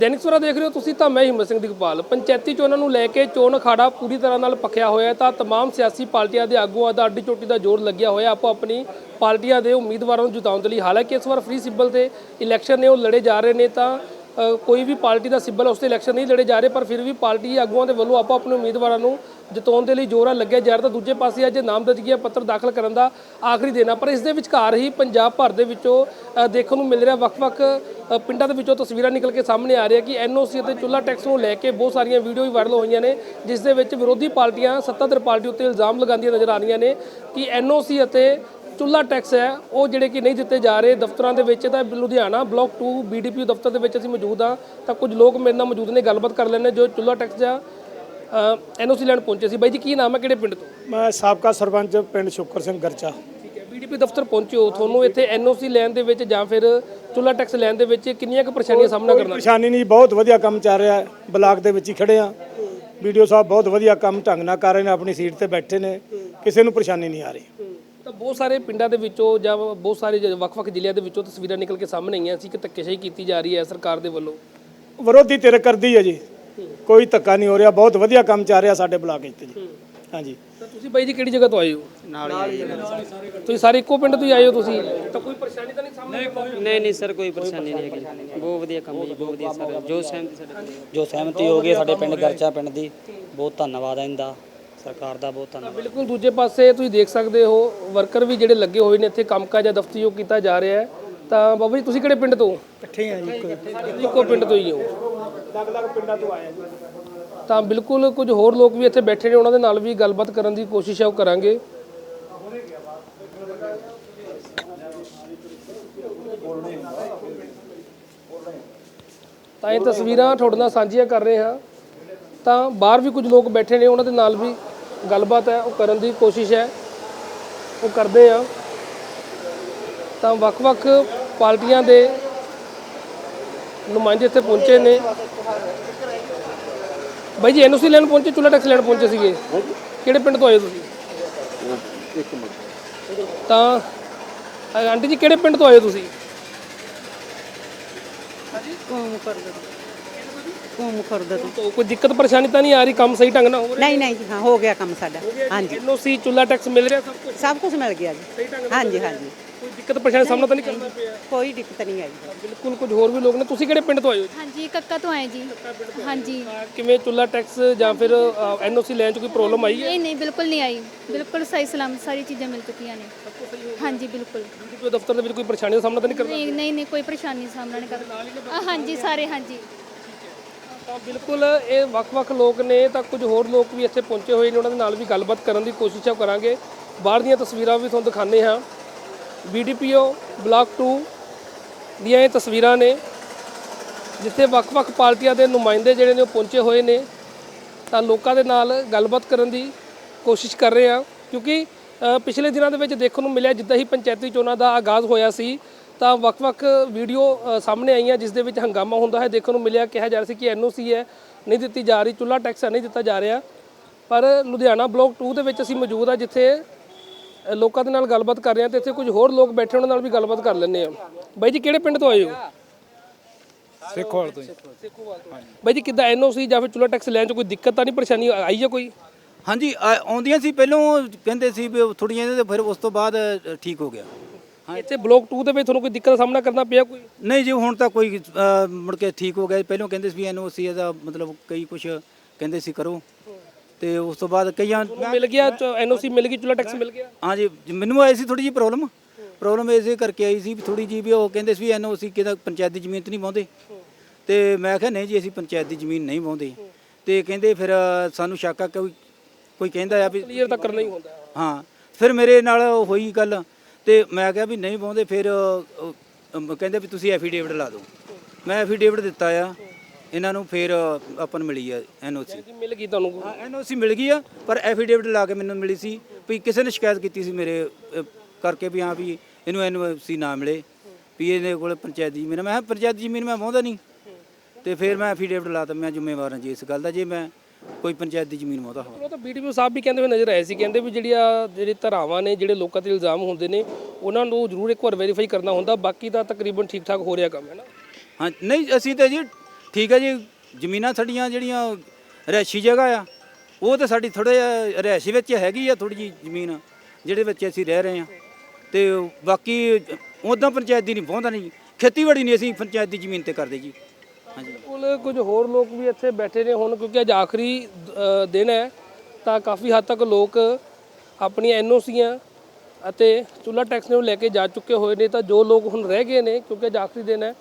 ਦੈਨਿਕ ਸਵੇਰਾ ਦੇਖ ਰਹੇ ਹੋ ਤੁਸੀਂ ਤਾਂ ਮੈਂ ਹਿੰਮਤ ਸਿੰਘ ਦਿਗਪਾਲ ਪੰਚਾਇਤੀ ਚੋਣਾਂ ਨੂੰ ਲੈ ਕੇ ਚੋਣ ਅਖਾੜਾ ਪੂਰੀ ਤਰ੍ਹਾਂ ਨਾਲ ਪੱਖਿਆ ਹੋਇਆ ਹੈ ਤਾਂ तमाम ਸਿਆਸੀ ਪਾਰਟੀਆਂ ਦੇ ਆਗੂਆਂ ਦਾ ਅੱਡੀ ਚੋਟੀ ਦਾ ਜ਼ੋਰ ਲੱਗਿਆ ਹੋਇਆ ਆਪੋ ਆਪਣੀ ਪਾਰਟੀਆਂ ਦੇ ਉਮੀਦਵਾਰਾਂ ਨੂੰ ਜਿਤਾਉਣ ਦੇ ਲਈ ਹਾਲਾਂਕਿ ਇਸ ਵਾਰ ਫ੍ਰੀ ਸਿੱਬਲ ਤੇ ਇਲੈਕਸ਼ਨ ਨੇ ਉਹ ਲੜੇ ਜਾ ਰਹੇ ਨੇ ਤਾਂ ਅ, ਕੋਈ ਵੀ ਪਾਰਟੀ ਦਾ ਸਿੱਬਲ ਉਸ ਤੇ ਇਲੈਕਸ਼ਨ ਨਹੀਂ ਲੜੇ ਜਾ ਰਹੇ ਪਰ ਫਿਰ ਵੀ ਪਾਰਟੀ ਆਗੂਆਂ ਦੇ ਵੱਲੋਂ ਆਪੋ ਆਪਣੇ ਉਮੀਦਵਾਰਾਂ ਨੂੰ ਜਿਤਾਉਣ ਦੇ ਲਈ ਜੋਰਾ ਲੱਗਿਆ। ਜਾ ਰਿਹਾ ਤਾਂ ਦੂਜੇ ਪਾਸੇ ਅੱਜ ਨਾਮਜ਼ਦਗੀ ਪੱਤਰ ਦਾਖਲ ਕਰਨ ਦਾ ਆਖਰੀ ਦਿਨ ਆ। ਪਰ ਇਸ ਦੇ ਵਿਚਕਾਰ ਹੀ ਪੰਜਾਬ ਭਰ ਦੇ ਵਿੱਚੋਂ ਦੇਖਣ ਨੂੰ ਮਿਲ ਰਿਹਾ ਵੱਖ-ਵੱਖ ਪਿੰਡਾਂ ਦੇ ਵਿੱਚੋਂ ਤਸਵੀਰਾਂ ਨਿਕਲ ਕੇ ਸਾਹਮਣੇ ਆ ਰਹੀਆਂ ਕਿ ਐਨਓਸੀ ਅਤੇ ਚੁੱਲਾ ਟੈਕਸ ਨੂੰ ਲੈ ਕੇ ਬਹੁਤ ਸਾਰੀਆਂ ਵੀਡੀਓ ਵੀ ਵਾਇਰਲ ਹੋਈਆਂ ਨੇ, ਜਿਸ ਦੇ ਵਿੱਚ ਵਿਰੋਧੀ ਪਾਰਟੀਆਂ, ਸੱਤਾਧਰ ਪਾਰਟੀ ਉੱਤੇ ਇਲਜ਼ਾਮ ਲਗਾਉਂਦੀਆਂ ਨਜ਼ਰ ਆ ਰਹੀਆਂ ਨੇ ਕਿ ਐਨਓਸੀ ਅਤੇ ਚੁੱਲਾ ਟੈਕਸ ਹੈ, ਉਹ ਜਿਹੜੇ ਕਿ ਨਹੀਂ ਦਿੱਤੇ ਜਾ ਰਹੇ ਦਫ਼ਤਰਾਂ ਦੇ ਵਿੱਚ, ਤਾਂ ਲੁਧਿਆਣਾ ਬਲਾਕ 2 ਬੀਡੀਪੀ ਦਫ਼ਤਰ ਦੇ ਵਿੱਚ ਅਸੀਂ ਮੌਜੂਦ ਹਾਂ। ਤਾਂ ਕੁਝ ਲੋਕ ਮੇਰੇ ਨਾਲ ਮੌਜੂਦ ਨੇ, ਗੱਲਬਾਤ ਕਰ ਲੈਣੇ ਜੋ ਚੁੱਲਾ ਟੈਕਸ ਜਾਂ ਐਨਓਸੀ ਲੈਣ ਪਹੁੰਚੇ ਸੀ। ਬਾਈ ਜੀ ਕੀ ਨਾਮ ਹੈ? ਕਿਹੜੇ ਪਿੰਡ ਤੋਂ? ਮੈਂ ਸਾਬਕਾ ਸਰਪੰਚ ਪਿੰਡ ਸ਼ੁਕਰ ਸਿੰਘ ਗਰਚਾ। ਠੀਕ ਹੈ। ਬੀਡੀਪੀ ਦਫ਼ਤਰ ਪਹੁੰਚੇ ਹੋ ਤੁਹਾਨੂੰ ਇੱਥੇ ਐਨਓਸੀ ਲੈਣ ਦੇ ਵਿੱਚ ਜਾਂ ਫਿਰ ਚੁੱਲਾ ਟੈਕਸ ਲੈਣ ਦੇ ਵਿੱਚ ਕਿੰਨੀਆਂ ਕੁ ਪਰੇਸ਼ਾਨੀਆਂ ਸਾਹਮਣਾ ਕਰਨਾ? ਪਰੇਸ਼ਾਨੀ ਨਹੀਂ ਬਹੁਤ ਵਧੀਆ ਕੰਮ ਚੱਲ ਰਿਹਾ ਹੈ। ਬਲਾਕ ਦੇ ਵਿੱਚ ਹੀ ਖੜੇ ਆ ਵੀਡੀਓ ਸਾਹਿਬ ਬਹੁਤ ਵਧੀਆ ਕੰਮ ਢੰਗ ਨਾਲ ਕਰ ਰਹੇ ਨੇ ਆਪਣੀ ਸੀਟ ਤੇ ਬੈਠੇ ਨੇ। ਕਿਸੇ ਨੂੰ ਪਰੇਸ਼ਾਨੀ ਨਹੀਂ ਆ ਰਹੀ। ਤਾਂ ਬਹੁਤ ਸਾਰੇ ਪਿੰਡਾਂ ਦੇ ਵਿੱਚੋਂ ਜਾਂ ਬਹੁਤ ਸਾਰੇ ਵੱਖ-ਵੱਖ ਜ਼ਿਲ੍ਹਿਆਂ ਦੇ ਵਿੱਚੋਂ ਤਸਵੀਰਾਂ ਨਿਕਲ ਕੇ ਸਾਹਮਣੇ ਆਈਆਂ। ਸੀ ਕਿ ਧੱਕੇਸ਼ਾਹੀ ਕੀਤੀ ਜਾ ਰਹੀ ਹੈ ਸਰਕਾਰ ਦੇ ਵੱਲੋਂ। ਵਿਰੋਧੀ ਤੇਰੇ ਕਰਦੀ ਹੈ ਜੀ। ਕੋਈ ਧੱਕਾ ਨਹੀਂ ਹੋ ਰਿਹਾ ਬਹੁਤ ਵਧੀਆ ਕੰਮ ਚੱਲ ਰਿਹਾ ਸਾਡੇ ਬਲਾਕ ਵਿੱਚ ਜੀ। ਹਾਂਜੀ। ਤਾਂ ਤੁਸੀਂ ਬਾਈ ਜੀ ਕਿਹੜੀ ਜਗ੍ਹਾ ਤੋਂ ਆਏ ਹੋ? ਨਾਲ ਹੀ ਤੁਸੀਂ ਸਾਰੇ ਇੱਕੋ ਪਿੰਡ ਤੋਂ ਹੀ ਆਏ ਹੋ ਤੁਸੀਂ? ਤਾਂ ਕੋਈ ਪਰੇਸ਼ਾਨੀ ਤਾਂ ਨਹੀਂ ਸਾਹਮਣੇ ਨਹੀਂ ਨਹੀਂ ਸਰ ਕੋਈ ਪਰੇਸ਼ਾਨੀ ਨਹੀਂ ਹੈਗੀ। ਬਹੁਤ ਵਧੀਆ ਕੰਮ ਹੈ ਜੀ ਬਹੁਤ ਵਧੀਆ ਸਰ। ਜੋ ਸਹਿਮਤੀ ਸਾਡੇ ਜੋ ਸਹਿਮਤੀ ਹੋ ਗਈ ਸਾਡੇ ਪਿੰਡ ਗਰਚਾ ਪਿੰਡ ਦੀ ਬਹੁਤ ਧੰਨਵਾਦ ਹੈ ਇਹਦਾ। ਸਰਕਾਰ ਦਾ ਬਹੁਤ ਧੰਨਵਾਦ। ਬਿਲਕੁਲ ਦੂਜੇ ਪਾਸੇ ਤੁਸੀਂ ਦੇਖ ਸਕਦੇ ਹੋ ਵਰਕਰ ਵੀ ਜਿਹੜੇ ਲੱਗੇ ਹੋਏ ਨੇ ਇੱਥੇ ਕੰਮਕਾਜ ਜਾਂ ਦਫ਼ਤਰੀ ਉਹ ਕੀਤਾ ਜਾ ਰਿਹਾ ਹੈ। ਤਾਂ ਬਾਬਾ ਜੀ ਤੁਸੀਂ ਕਿਹੜੇ ਪਿੰਡ ਤੋਂ? ਇਕੱਠੇ ਆ ਜੀ ਇੱਕੋ ਪਿੰਡ ਤੋਂ ਹੀ ਹੋ। ਅਲੱਗ-ਅਲੱਗ ਪਿੰਡਾਂ ਤੋਂ ਆਏ ਜੀ। ਤਾਂ ਬਿਲਕੁਲ ਕੁਝ ਹੋਰ ਲੋਕ ਵੀ ਇੱਥੇ ਬੈਠੇ ਨੇ, ਉਹਨਾਂ ਦੇ ਨਾਲ ਵੀ ਗੱਲਬਾਤ ਕਰਨ ਦੀ ਕੋਸ਼ਿਸ਼ ਹੈ ਉਹ ਕਰਾਂਗੇ। ਤਾਂ ਇਹ ਤਸਵੀਰਾਂ ਤੁਹਾਡੇ ਨਾਲ ਸਾਂਝੀਆਂ ਕਰ ਰਹੇ ਹਾਂ। ਤਾਂ ਬਾਹਰ ਵੀ ਕੁਝ ਲੋਕ ਬੈਠੇ ਨੇ, ਉਹਨਾਂ ਦੇ ਨਾਲ ਵੀ ਗੱਲਬਾਤ ਹੈ, ਉਹ ਕਰਨ ਦੀ ਕੋਸ਼ਿਸ਼ ਹੈ। ਉਹ ਕਰਦੇ ਆ। ਤਾਂ ਵੱਖ-ਵੱਖ ਪਾਰਟੀਆਂ ਦੇ ਨੁਮਾਇੰਦੇ ਇੱਥੇ ਪਹੁੰਚੇ ਨੇ। ਬਾਈ ਜੀ ਐਨਓਸੀ ਲੈਣ ਪਹੁੰਚੇ ਚੁੱਲਾ ਟੈਕਸ ਲੈਣ ਪਹੁੰਚੇ ਸੀਗੇ। ਕਿਹੜੇ ਪਿੰਡ ਤੋਂ ਆਏ ਹੋ ਤੁਸੀਂ? ਇੱਕ ਮਿੰਟ। ਤਾਂ ਅ, ਆਂਟੀ ਜੀ ਕਿਹੜੇ ਪਿੰਡ ਤੋਂ ਆਏ ਹੋ ਤੁਸੀਂ? ਕੌਮ ਤੂੰ। ਤਾਂ ਕੋਈ ਦਿੱਕਤ ਪਰੇਸ਼ਾਨੀ ਤਾਂ ਨਹੀਂ ਆ ਰਹੀ? ਕੰਮ ਸਹੀ ਢੰਗ ਨਾਲ ਹੋ ਰਿਹਾ? ਨਹੀਂ ਨਹੀਂ ਜੀ ਹਾਂ ਹੋ ਗਿਆ ਕੰਮ ਸਾਡਾ। ਹਾਂਜੀ। ਐਨਓਸੀ ਚੁੱਲਾ ਟੈਕਸ ਮਿਲ ਰਿਹਾ ਸਭ ਕੁਝ ਸਭ ਕੁਝ ਮਿਲ ਗਿਆ ਜੀ। ਹਾਂਜੀ ਹਾਂਜੀ। ਕੋਈ ਦਿੱਕਤ ਪਰੇਸ਼ਾਨੀ ਸਾਹਮਣਾ ਤਾਂ ਨਹੀਂ ਕਰਨਾ ਪਿਆ? ਕੋਈ ਦਿੱਕਤ ਨਹੀਂ ਆਈ ਬਿਲਕੁਲ ਕੁਝ ਹੋਰ ਵੀ ਲੋਕ ਨੇ। ਤੁਸੀਂ ਕਿਹੜੇ ਪਿੰਡ ਤੋਂ ਆਏ ਹੋ ਜੀ? ਹਾਂਜੀ ਕੱਕਾ ਤੋਂ ਆਏ ਜੀ। ਹਾਂਜੀ। ਕਿਵੇਂ ਚੁੱਲਾ ਟੈਕਸ ਜਾਂ ਫਿਰ ਐਨਓਸੀ ਲੈਣ ਚ ਕੋਈ ਪ੍ਰੋਬਲਮ ਆਈ ਹੈ? ਨਹੀਂ ਨਹੀਂ ਬਿਲਕੁਲ ਨਹੀਂ ਆਈ। ਬਿਲਕੁਲ ਸਹੀ ਸਲਾਮ ਸਾਰੀ ਚੀਜ਼ਾਂ ਮਿਲ ਚੁੱਕੀਆਂ ਨੇ। ਹਾਂਜੀ ਬਿਲਕੁਲ। ਕੋਈ ਦਫ਼ਤਰ ਦੇ ਵਿੱਚ ਕੋਈ ਪਰੇਸ਼ਾਨੀ ਦਾ ਸਾਹਮਣਾ ਤਾਂ ਨਹੀਂ ਕਰਨਾ ਨਹੀਂ ਨਹੀਂ ਕੋਈ ਪਰੇਸ਼ਾਨੀ ਸਾਹਮਣਾ ਨਹੀਂ ਕਰਨਾ। ਹਾਂਜੀ ਸਾਰੇ ਹਾਂਜੀ। ਤਾਂ ਬਿਲਕੁਲ ਇਹ ਵੱਖ-ਵੱਖ ਲੋਕ ਨੇ, ਤਾਂ ਕੁਝ ਹੋਰ ਲੋਕ ਵੀ ਇੱਥੇ ਪਹੁੰਚੇ ਹੋਏ ਨੇ, ਉਹਨਾਂ ਦੇ ਨਾਲ ਵੀ ਗੱਲਬਾਤ ਕਰਨ ਦੀ ਕੋਸ਼ਿਸ਼ ਕਰਾਂਗੇ। ਬਾਹਰ ਦੀਆਂ ਤਸਵੀਰਾਂ ਵੀ ਤੁਹਾਨੂੰ ਦਿਖਾਉਂਦੇ ਹਾਂ। ਬੀਡੀਪੀਓ ਬਲਾਕ 2 ਦੀਆਂ ਇਹ ਤਸਵੀਰਾਂ ਨੇ, ਜਿੱਥੇ ਵੱਖ-ਵੱਖ ਪਾਰਟੀਆਂ ਦੇ ਨੁਮਾਇੰਦੇ ਜਿਹੜੇ ਨੇ ਉਹ ਪਹੁੰਚੇ ਹੋਏ ਨੇ। ਤਾਂ ਲੋਕਾਂ ਦੇ ਨਾਲ ਗੱਲਬਾਤ ਕਰਨ ਦੀ ਕੋਸ਼ਿਸ਼ ਕਰ ਰਹੇ ਹਾਂ, ਕਿਉਂਕਿ ਪਿਛਲੇ ਦਿਨਾਂ ਦੇ ਵਿੱਚ ਦੇਖਣ ਨੂੰ ਮਿਲਿਆ ਜਿੱਦਾਂ ਹੀ ਪੰਚਾਇਤੀ ਚੋਣਾਂ ਦਾ ਆਗਾਜ਼ ਹੋਇਆ ਸੀ ਤਾਂ ਵੱਖ-ਵੱਖ ਵੀਡੀਓ ਸਾਹਮਣੇ ਆਈਆਂ ਜਿਸ ਦੇ ਵਿੱਚ ਹੰਗਾਮਾ ਹੁੰਦਾ ਹੈ। ਦੇਖਣ ਨੂੰ ਮਿਲਿਆ ਕਿਹਾ ਜਾ ਰਿਹਾ ਸੀ ਕਿ ਐਨਓਸੀ ਹੈ ਨਹੀਂ ਦਿੱਤੀ ਜਾ ਰਹੀ ਚੁੱਲਾ ਟੈਕਸ ਹੈ ਨਹੀਂ ਦਿੱਤਾ ਜਾ ਰਿਹਾ। ਪਰ ਲੁਧਿਆਣਾ ਬਲਾਕ 2 ਦੇ ਵਿੱਚ ਅਸੀਂ ਮੌਜੂਦ ਆ ਜਿੱਥੇ ਲੋਕਾਂ ਦੇ ਨਾਲ ਗੱਲਬਾਤ ਕਰ ਰਹੇ ਹਾਂ ਤੇ ਇੱਥੇ ਕੁਝ ਹੋਰ ਲੋਕ ਬੈਠੇ ਉਹਨਾਂ ਨਾਲ ਵੀ ਗੱਲਬਾਤ ਕਰ ਲੈਂਦੇ ਆ ਬਾਈ ਜੀ ਕਿਹੜੇ ਪਿੰਡ ਤੋਂ ਆਏ ਹੋ? ਸਿੱਖੋਵਾਲ ਤੋਂ ਬਾਈ ਜੀ ਕਿੱਦਾਂ ਐਨਓਸੀ ਜਾਂ ਫਿਰ ਚੁੱਲਾ ਟੈਕਸ ਲੈਣ 'ਚ ਕੋਈ ਦਿੱਕਤ ਤਾਂ ਨਹੀਂ ਪਰੇਸ਼ਾਨੀ ਆਈ ਹੈ ਕੋਈ? ਹਾਂਜੀ ਆਉਂਦੀਆਂ ਸੀ ਪਹਿਲੋਂ ਕਹਿੰਦੇ ਸੀ ਵੀ ਥੋੜੀਆਂ ਇਹਦੇ ਤੇ ਫਿਰ ਉਸ ਤੋਂ ਬਾਅਦ ਠੀਕ ਹੋ ਗਿਆ। ਇੱਥੇ ਬਲਾਕ 2 ਦੇ ਵਿੱਚ ਤੁਹਾਨੂੰ ਕੋਈ ਦਿੱਕਤ ਦਾ ਸਾਹਮਣਾ ਕਰਨਾ ਪਿਆ ਕੋਈ? ਨਹੀਂ ਜੀ ਹੁਣ ਤਾਂ ਕੋਈ ਮੁੜ ਕੇ ਠੀਕ ਹੋ ਗਿਆ ਪਹਿਲੋਂ ਕਹਿੰਦੇ ਸੀ ਵੀ ਐਨਓਸੀ ਇਹਦਾ ਮਤਲਬ ਕਈ ਕੁਝ ਕਹਿੰਦੇ ਸੀ ਕਰੋ। ਤੇ ਉਸ ਤੋਂ ਬਾਅਦ ਕਈਆਂ ਮਿਲ ਗਿਆ ਐਨਓਸੀ ਮਿਲ ਗਈ ਚੁੱਲਾ ਟੈਕਸ ਮਿਲ ਗਿਆ? ਹਾਂਜੀ ਜੀ, ਮੈਨੂੰ ਆਈ ਸੀ ਥੋੜੀ ਜੀ ਪ੍ਰੋਬਲਮ ਪ੍ਰੋਬਲਮ ਇਸੇ ਕਰਕੇ ਆਈ ਸੀ ਥੋੜੀ ਜੀ ਵੀ ਉਹ ਕਹਿੰਦੇ ਸੀ ਵੀ ਐਨਓਸੀ ਕਿਹਦਾ ਪੰਚਾਇਤ ਦੀ ਜ਼ਮੀਨ ਤੇ ਨਹੀਂ ਪਾਉਂਦੇ ਤੇ ਮੈਂ ਕਿਹਾ ਨਹੀਂ ਜੀ ਅਸੀਂ ਪੰਚਾਇਤ ਦੀ ਜ਼ਮੀਨ ਨਹੀਂ ਪਾਉਂਦੇ ਤੇ ਕਹਿੰਦੇ ਫਿਰ ਅ, ਸਾਨੂੰ ਸ਼ੱਕ ਆ ਕਿ ਕੋਈ ਕੋਈ ਕਹਿੰਦਾ ਆ ਵੀ ਕਲੀਅਰ ਤਾਂ ਕਰਨਾ ਹੀ ਹੁੰਦਾ। ਹਾਂ ਫਿਰ ਮੇਰੇ ਨਾਲ ਹੋਈ ਗੱਲ। ਤੇ ਮੈਂ ਕਿਹਾ ਵੀ ਨਹੀਂ ਪਾਉਂਦੇ ਫਿਰ ਕਹਿੰਦੇ ਵੀ ਤੁਸੀਂ ਐਫੀਡੇਵਿਟ ਲਾ ਦਿਓ। ਮੈਂ ਐਫੀਡੇਵਿਟ ਦਿੱਤਾ ਆ ਇਹਨਾਂ ਨੂੰ ਫਿਰ ਅ, ਆਪਾਂ ਨੂੰ ਮਿਲੀ ਆ ਐਨਓਸੀ ਜੀ ਮਿਲ ਗਈ ਤੁਹਾਨੂੰ? ਐਨਓਸੀ ਮਿਲ ਗਈ ਆ ਪਰ ਐਫੀਡੇਵਿਟ ਲਾ ਕੇ ਮੈਨੂੰ ਮਿਲੀ ਸੀ ਵੀ ਕਿਸੇ ਨੇ ਸ਼ਿਕਾਇਤ ਕੀਤੀ ਸੀ ਮੇਰੇ ਕਰਕੇ ਵੀ ਹਾਂ ਵੀ ਇਹਨੂੰ ਐਨਓਸੀ ਨਾ ਮਿਲੇ ਵੀ ਇਹਦੇ ਕੋਲ ਪੰਚਾਇਤ ਜ਼ਮੀਨ ਆ। ਮੈਂ ਕਿਹਾ ਪੰਚਾਇਤ ਜ਼ਮੀਨ ਮੈਂ ਵਾਹੁੰਦਾ ਨਹੀਂ। ਤੇ ਫਿਰ ਮੈਂ ਐਫੀਡੇਵਿਟ ਲਾਤਾ ਮੈਂ ਜ਼ਿੰਮੇਵਾਰ ਹਾਂ ਜੀ ਇਸ ਗੱਲ ਦਾ। ਜੇ ਮੈਂ ਕੋਈ ਪੰਚਾਇਤ ਦੀ ਜ਼ਮੀਨ ਵਾਹੁੰਦਾ ਹੋਵਾਂ। ਉਹ ਤਾਂ ਬੀਡੀਪੀ ਸਾਹਿਬ ਵੀ ਕਹਿੰਦੇ ਹੋਏ ਨਜ਼ਰ ਆਏ ਸੀ ਕਹਿੰਦੇ ਵੀ ਜਿਹੜੀਆਂ ਜਿਹੜੀ ਧਰਾਵਾਂ ਨੇ ਜਿਹੜੇ ਲੋਕਾਂ ਤੇ ਇਲਜ਼ਾਮ ਹੁੰਦੇ ਨੇ ਉਹਨਾਂ ਨੂੰ ਜ਼ਰੂਰ ਇੱਕ ਵਾਰ ਵੈਰੀਫਾਈ ਕਰਨਾ ਹੁੰਦਾ ਬਾਕੀ ਤਾਂ ਤਕਰੀਬਨ ਠੀਕ ਠਾਕ ਹੋ ਰਿਹਾ ਕੰਮ ਹੈ ਨਾ? ਹਾਂ ਨਹੀਂ ਅਸੀਂ ਤਾਂ ਜੀ ਠੀਕ ਹੈ ਜੀ ਜ਼ਮੀਨਾਂ ਸਾਡੀਆਂ ਜਿਹੜੀਆਂ ਰਿਹਾਇਸ਼ੀ ਜਗ੍ਹਾ ਆ ਉਹ ਤਾਂ ਸਾਡੀ ਥੋੜਾ ਜਿਹਾ ਰਿਹਾਇਸ਼ੀ ਵਿੱਚ ਹੈਗੀ ਆ ਥੋੜੀ ਜੀ ਜ਼ਮੀਨ ਜਿਹੜੇ ਵਿੱਚ ਅਸੀਂ ਰਹਿ ਰਹੇ ਆ ਤੇ ਬਾਕੀ ਉਦਾਂ ਪੰਚਾਇਤ ਦੀ ਨਹੀਂ ਪਹੁੰਚਦਾ ਨਹੀਂ ਖੇਤੀਬਾੜੀ ਨਹੀਂ ਅਸੀਂ ਪੰਚਾਇਤ ਦੀ ਜ਼ਮੀਨ ਤੇ ਕਰਦੇ ਜੀ। ਬਿਲਕੁਲ ਕੁਝ ਹੋਰ ਲੋਕ ਵੀ ਇੱਥੇ ਬੈਠੇ ਨੇ ਹੁਣ ਕਿਉਂਕਿ ਅੱਜ ਆਖਰੀ ਅ, ਦਿਨ ਹੈ ਤਾਂ ਕਾਫੀ ਹੱਦ ਤੱਕ ਲੋਕ ਆਪਣੀਆਂ ਐਨਓਸੀਆਂ ਅਤੇ ਚੁੱਲ੍ਹਾ ਟੈਕਸ ਨੂੰ ਲੈ ਕੇ ਜਾ ਚੁੱਕੇ ਹੋਏ ਨੇ ਤਾਂ ਜੋ ਲੋਕ ਹੁਣ ਰਹਿ ਗਏ ਨੇ ਕਿਉਂਕਿ ਅੱਜ ਆਖਰੀ ਦਿਨ ਹੈ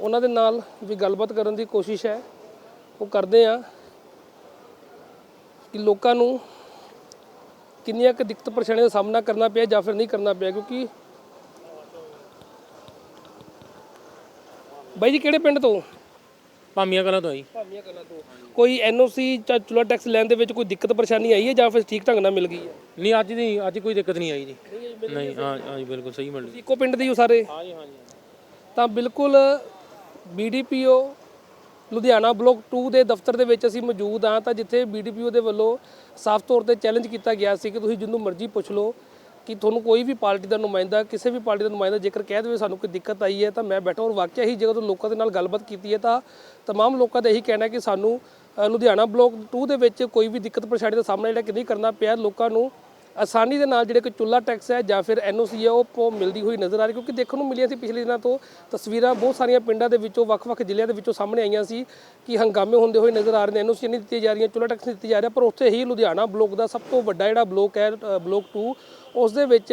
ਉਹਨਾਂ ਦੇ ਨਾਲ ਵੀ ਗੱਲਬਾਤ ਕਰਨ ਦੀ ਕੋਸ਼ਿਸ਼ ਹੈ। ਉਹ ਕਰਦੇ ਆ ਕਿ ਲੋਕਾਂ ਨੂੰ ਕਿੰਨੀਆਂ ਕੁ ਦਿੱਕਤ ਪਰੇਸ਼ਾਨੀਆਂ ਦਾ ਸਾਹਮਣਾ ਕਰਨਾ ਪਿਆ ਜਾਂ ਫਿਰ ਨਹੀਂ ਕਰਨਾ ਪਿਆ ਕਿਉਂਕਿ ਬਾਈ ਜੀ ਕਿਹੜੇ ਪਿੰਡ ਤੋਂ? ਭਾਮੀਆਂ ਕਲਾਂ ਤੋਂ ਜੀ ਭਾਮੀਆਂ ਕਲਾਂ ਤੋਂ। ਕੋਈ ਐਨਓਸੀ ਜਾਂ ਚੁੱਲਾ ਟੈਕਸ ਲੈਣ ਦੇ ਵਿੱਚ ਕੋਈ ਦਿੱਕਤ ਪਰੇਸ਼ਾਨੀ ਆਈ ਹੈ ਜਾਂ ਫਿਰ ਠੀਕ ਢੰਗ ਨਾਲ ਮਿਲ ਗਈ ਹੈ? ਨਹੀਂ ਅੱਜ ਨਹੀਂ ਅੱਜ ਕੋਈ ਦਿੱਕਤ ਨਹੀਂ ਆਈ ਜੀ। ਨਹੀਂ ਹਾਂ। ਹਾਂ ਜੀ ਬਿਲਕੁਲ ਸਹੀ ਮਿਲ ਇੱਕੋ ਪਿੰਡ ਦੇ ਹੀ ਹੋ ਸਾਰੇ? ਹਾਂਜੀ ਹਾਂਜੀ ਤਾਂ ਬਿਲਕੁਲ ਬੀਡੀਪੀਓ ਲੁਧਿਆਣਾ ਬਲੋਕ 2 ਦੇ ਦਫ਼ਤਰ ਦੇ ਵਿੱਚ ਅਸੀਂ ਮੌਜੂਦ ਹਾਂ ਤਾਂ ਜਿੱਥੇ ਬੀਡੀਪੀਓ ਦੇ ਵੱਲੋਂ ਸਾਫ਼ ਤੌਰ ਤੇ ਚੈਲੰਜ ਕੀਤਾ ਗਿਆ ਸੀ ਕਿ ਤੁਸੀਂ ਜਿੰਨੂੰ ਮਰਜ਼ੀ ਪੁੱਛ ਲਓ। ਕਿ ਤੁਹਾਨੂੰ ਕੋਈ ਵੀ ਪਾਰਟੀ ਦਾ ਨੁਮਾਇੰਦਾ ਕਿਸੇ ਵੀ ਪਾਰਟੀ ਦਾ ਨੁਮਾਇੰਦਾ ਜੇਕਰ ਕਹਿ ਦੇਵੇ ਸਾਨੂੰ ਕੋਈ ਦਿੱਕਤ ਆਈ ਹੈ ਤਾਂ ਮੈਂ ਬੈਠਾ ਔਰ ਵਾਕਿਆ ਹੀ ਜਦੋਂ ਲੋਕਾਂ ਦੇ ਨਾਲ ਗੱਲਬਾਤ ਕੀਤੀ ਹੈ ਤਾਂ तमाम ਲੋਕਾਂ ਦਾ ਇਹੀ ਕਹਿਣਾ ਹੈ ਕਿ ਸਾਨੂੰ ਅ, ਲੁਧਿਆਣਾ ਬਲੋਕ 2 ਦੇ ਵਿੱਚ ਕੋਈ ਵੀ ਦਿੱਕਤ ਪਰੇਸ਼ਾਨੀ ਦਾ ਸਾਹਮਣਾ ਜਿਹੜਾ ਕਿ ਨਹੀਂ ਕਰਨਾ ਪਿਆ ਲੋਕਾਂ ਨੂੰ ਆਸਾਨੀ ਦੇ ਨਾਲ ਜਿਹੜੇ ਕਿ ਚੁੱਲਾ ਟੈਕਸ ਹੈ ਜਾਂ ਫਿਰ ਐਨਓਸੀ ਹੈ, ਉਹ ਪੋ ਮਿਲਦੀ ਹੋਈ ਨਜ਼ਰ ਆ ਰਹੀ, ਕਿਉਂਕਿ ਦੇਖਣ ਨੂੰ ਮਿਲੀਆਂ ਸੀ ਪਿਛਲੇ ਦਿਨਾਂ ਤੋਂ ਤਸਵੀਰਾਂ, ਬਹੁਤ ਸਾਰੀਆਂ ਪਿੰਡਾਂ ਦੇ ਵਿੱਚੋਂ, ਵੱਖ-ਵੱਖ ਜ਼ਿਲ੍ਹਿਆਂ ਦੇ ਵਿੱਚੋਂ ਸਾਹਮਣੇ ਆਈਆਂ ਸੀ ਕਿ ਹੰਗਾਮੇ ਹੁੰਦੇ ਹੋਏ ਨਜ਼ਰ ਆ ਰਹੇ ਨੇ, ਐਨਓਸੀ ਨਹੀਂ ਦਿੱਤੀ ਜਾ ਰਹੀਆਂ ਚੁੱਲਾ ਟੈਕਸ ਨਹੀਂ ਦਿੱਤੀ ਜਾ ਰਿਹਾ, ਪਰ ਉੱਥੇ ਹੀ ਲੁਧਿਆਣਾ ਬਲੋਕ ਦਾ ਸਭ ਤੋਂ ਵੱਡਾ ਜਿਹੜਾ ਬਲੋਕ ਹੈ ਬਲੋਕ 2 ਉਸ ਦੇ ਵਿੱਚ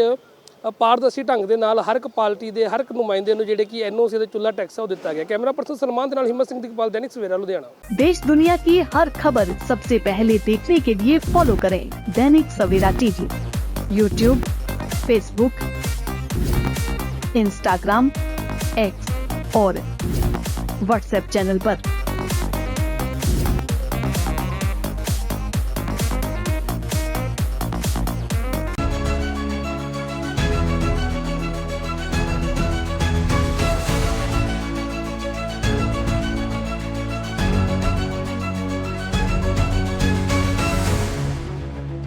ਪਾਰਦਰਸ਼ੀ ਢੰਗ ਦੇ ਨਾਲ ਹਰ ਇੱਕ ਪਾਰਟੀ ਦੇ ਹਰ ਇੱਕ ਨੁਮਾਇੰਦੇ ਨੂੰ ਜਿਹੜੇ ਕਿ ਐਨਓਸੀ ਦੇ ਚੁੱਲਾ ਟੈਕਸ ਹੈ ਉਹ ਦਿੱਤਾ ਗਿਆ ਕੈਮਰਾ ਪਰਸਨ ਸਲਮਾਨ ਦੇ ਨਾਲ ਹਿੰਮਤ ਸਿੰਘ ਦਿਗਪਾਲ ਦੈਨਿਕ ਸਵੇਰਾ ਲੁਧਿਆਣਾ देश दुनिया की हर खबर सबसे पहले देखने के लिए फॉलो करें Dainik Savera TV YouTube Facebook Instagram X और व्हाट्सएप चैनल पर।